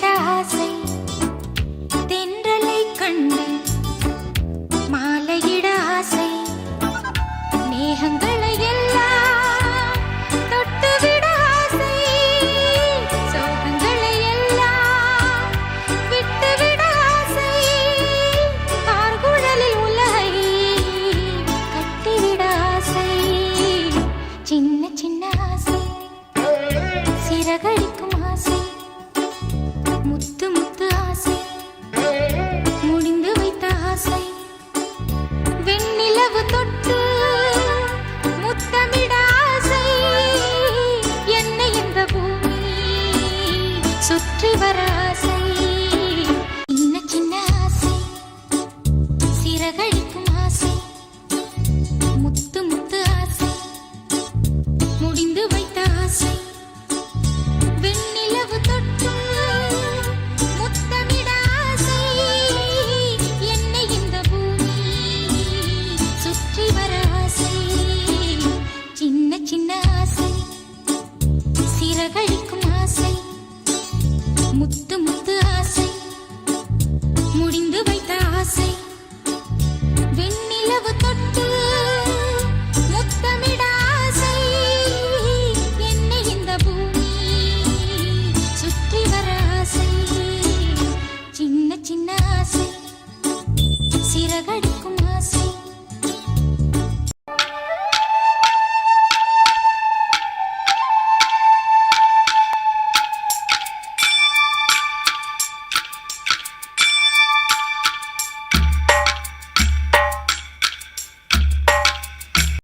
கண்ட ஆசை தென்றலை கண்ட மாலையிட ஆசை. நேகங்கள் மாற்றி வர